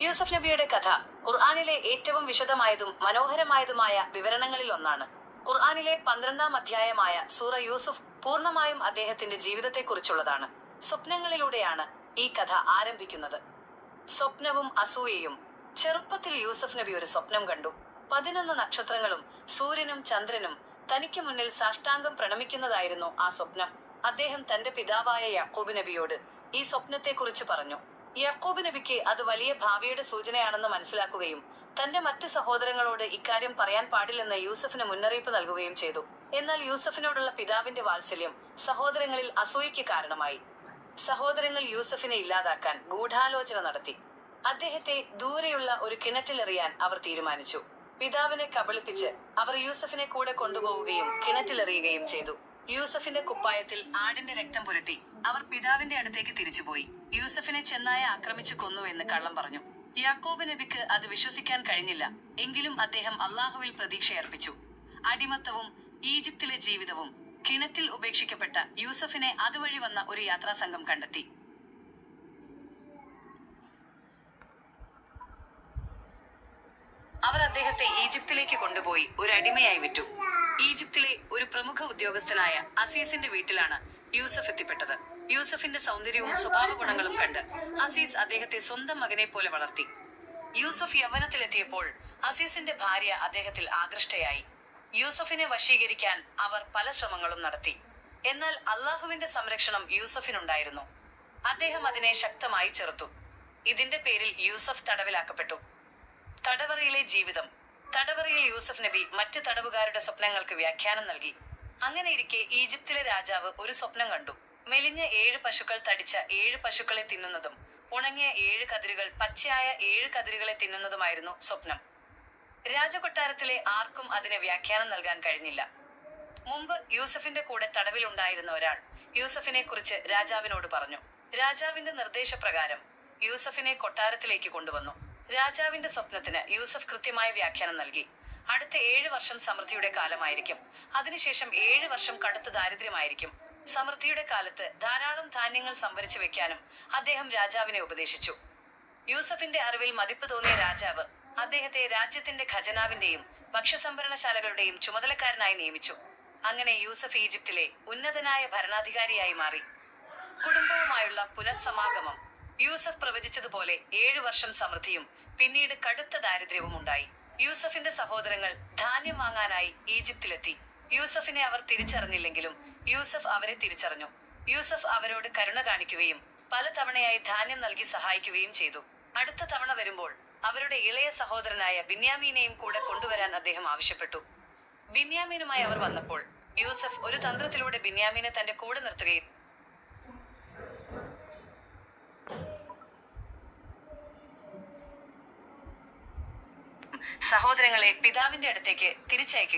യൂസഫ് നബിയുടെ കഥ ഖുർആാനിലെ ഏറ്റവും വിശദമായതും മനോഹരമായതുമായ വിവരണങ്ങളിൽ ഒന്നാണ്. ഖുർആാനിലെ പന്ത്രണ്ടാം അധ്യായമായ സൂറ യൂസുഫ് പൂർണമായും അദ്ദേഹത്തിന്റെ ജീവിതത്തെക്കുറിച്ചുള്ളതാണ്. സ്വപ്നങ്ങളിലൂടെയാണ് ഈ കഥ ആരംഭിക്കുന്നത്. സ്വപ്നവും അസൂയയും. ചെറുപ്പത്തിൽ യൂസഫ് നബി ഒരു സ്വപ്നം കണ്ടു. പതിനൊന്ന് നക്ഷത്രങ്ങളും സൂര്യനും ചന്ദ്രനും തനിക്ക് മുന്നിൽ സാഷ്ടാംഗം പ്രണമിക്കുന്നതായിരുന്നു ആ സ്വപ്നം. അദ്ദേഹം തന്റെ പിതാവായ യാക്കൂബ് നബിയോട് ഈ സ്വപ്നത്തെക്കുറിച്ച് പറഞ്ഞു. യാക്കൂബ് നബിക്ക് അത് വലിയ ഭാവിയുടെ സൂചനയാണെന്ന് മനസ്സിലാക്കുകയും തന്റെ മറ്റ് സഹോദരങ്ങളോട് ഇക്കാര്യം പറയാൻ പാടില്ലെന്ന് യൂസഫിന് മുന്നറിയിപ്പ് നൽകുകയും ചെയ്തു. എന്നാൽ യൂസഫിനോടുള്ള പിതാവിന്റെ വാത്സല്യം സഹോദരങ്ങളിൽ അസൂയയ്ക്ക് കാരണമായി. സഹോദരങ്ങൾ യൂസഫിനെ ഇല്ലാതാക്കാൻ ഗൂഢാലോചന നടത്തി. അദ്ദേഹത്തെ ദൂരെയുള്ള ഒരു കിണറ്റിലെറിയാൻ അവർ തീരുമാനിച്ചു. പിതാവിനെ കബളിപ്പിച്ച് അവർ യൂസഫിനെ കൂടെ കൊണ്ടുപോവുകയും കിണറ്റിലെറിയുകയും ചെയ്തു. യൂസഫിന്റെ കുപ്പായത്തിൽ ആടിന്റെ രക്തം പുരട്ടി. അവർ പിതാവിന്റെ അടുത്തേക്ക് തിരിച്ചുപോയി. യൂസഫിനെ ചെന്നായ ആക്രമിച്ചു കൊന്നു എന്ന് കള്ളം പറഞ്ഞു. യാക്കോബ് നബിക്ക് അത് വിശ്വസിക്കാൻ കഴിഞ്ഞില്ല. എങ്കിലും അദ്ദേഹം അള്ളാഹുവിൽ പ്രതീക്ഷയർപ്പിച്ചു അടിമത്തവും ഈജിപ്തിലെ ജീവിതവും കിണറ്റിൽ ഉപേക്ഷിക്കപ്പെട്ട യൂസഫിനെ അതുവഴി വന്ന ഒരു യാത്രാസംഘം കണ്ടെത്തി. അവർ അദ്ദേഹത്തെ ഈജിപ്തിലേക്ക് കൊണ്ടുപോയി ഒരു അടിമയായി വിറ്റു. ഈജിപ്തിലെ ഒരു പ്രമുഖ ഉദ്യോഗസ്ഥനായ അസീസിന്റെ വീട്ടിലാണ് യൂസഫ് എത്തിപ്പെട്ടത്. യൂസഫിന്റെ സൗന്ദര്യവും സ്വഭാവ ഗുണങ്ങളും കണ്ട് അസീസ് അദ്ദേഹത്തെ സ്വന്തം മകനെ പോലെ വളർത്തി. യൂസഫ് യൗവനത്തിലെത്തിയപ്പോൾ അസീസിന്റെ ഭാര്യ അദ്ദേഹത്തിൽ ആകൃഷ്ടയായി. യൂസഫിനെ വശീകരിക്കാൻ അവർ പല ശ്രമങ്ങളും നടത്തി. എന്നാൽ അള്ളാഹുവിന്റെ സംരക്ഷണം യൂസഫിനുണ്ടായിരുന്നു. അദ്ദേഹം അതിനെ ശക്തമായി ചെറുത്തു. ഇതിന്റെ പേരിൽ യൂസഫ് തടവിലാക്കപ്പെട്ടു. തടവറയിലെ ജീവിതം തടവറയിൽ യൂസഫ് നബി മറ്റ് തടവുകാരുടെ സ്വപ്നങ്ങൾക്ക് വ്യാഖ്യാനം നൽകി. അങ്ങനെയിരിക്കെ ഈജിപ്തിലെ രാജാവ് ഒരു സ്വപ്നം കണ്ടു. മെലിഞ്ഞ ഏഴ് പശുക്കൾ തടിച്ച ഏഴ് പശുക്കളെ തിന്നുന്നതും ഉണങ്ങിയ ഏഴ് കതിരുകൾ പച്ചയായ ഏഴ് കതിരുകളെ തിന്നുന്നതുമായിരുന്നു സ്വപ്നം. രാജകൊട്ടാരത്തിലെ ആർക്കും അതിന് വ്യാഖ്യാനം നൽകാൻ കഴിഞ്ഞില്ല. മുമ്പ് യൂസഫിന്റെ കൂടെ തടവിലുണ്ടായിരുന്ന ഒരാൾ യൂസഫിനെ കുറിച്ച് രാജാവിനോട് പറഞ്ഞു. രാജാവിന്റെ നിർദ്ദേശപ്രകാരം യൂസഫിനെ കൊട്ടാരത്തിലേക്ക് കൊണ്ടുവന്നു. രാജാവിന്റെ സ്വപ്നത്തിന് യൂസഫ് കൃത്യമായ വ്യാഖ്യാനം നൽകി. അടുത്ത ഏഴ് വർഷം സമൃദ്ധിയുടെ കാലമായിരിക്കും. അതിനുശേഷം ഏഴ് വർഷം കടുത്ത ദാരിദ്ര്യമായിരിക്കും. സമൃദ്ധിയുടെ കാലത്ത് ധാരാളം ധാന്യങ്ങൾ സംഭരിച്ചു വെക്കാനും അദ്ദേഹം രാജാവിനെ ഉപദേശിച്ചു. യൂസഫിന്റെ അറിവിൽ മതിപ്പ് തോന്നിയ രാജാവ് അദ്ദേഹത്തെ രാജ്യത്തിന്റെ ഖജനാവിന്റെയും ഭക്ഷ്യസംഭരണശാലകളുടെയും ചുമതലക്കാരനായി നിയമിച്ചു. അങ്ങനെ യൂസഫ് ഈജിപ്തിലെ ഉന്നതനായ ഭരണാധികാരിയായി മാറി. കുടുംബവുമായുള്ള പുനഃസമാഗമം യൂസഫ് പ്രവചിച്ചതുപോലെ ഏഴു വർഷം സമൃദ്ധിയും പിന്നീട് കടുത്ത ദാരിദ്ര്യവും ഉണ്ടായി. യൂസഫിന്റെ സഹോദരങ്ങൾ ധാന്യം വാങ്ങാനായി ഈജിപ്തിലെത്തി. യൂസഫിനെ അവർ തിരിച്ചറിഞ്ഞില്ലെങ്കിലും യൂസഫ് അവരെ തിരിച്ചറിഞ്ഞു. യൂസഫ് അവരോട് കരുണ കാണിക്കുകയും പലതവണയായി ധാന്യം നൽകി സഹായിക്കുകയും ചെയ്തു. അടുത്ത തവണ വരുമ്പോൾ അവരുടെ ഇളയ സഹോദരനായ ബിന്യാമീനെയും കൂടെ കൊണ്ടുവരാൻ അദ്ദേഹം ആവശ്യപ്പെട്ടു. ബിന്യാമീനുമായി അവർ വന്നപ്പോൾ യൂസഫ് ഒരു തന്ത്രത്തിലൂടെ ബിന്യാമീനെ തന്റെ കൂടെ നിർത്തുകയും സഹോദരങ്ങളെ പിതാവിന്റെ അടുത്തേക്ക് തിരിച്ചയക്കുക.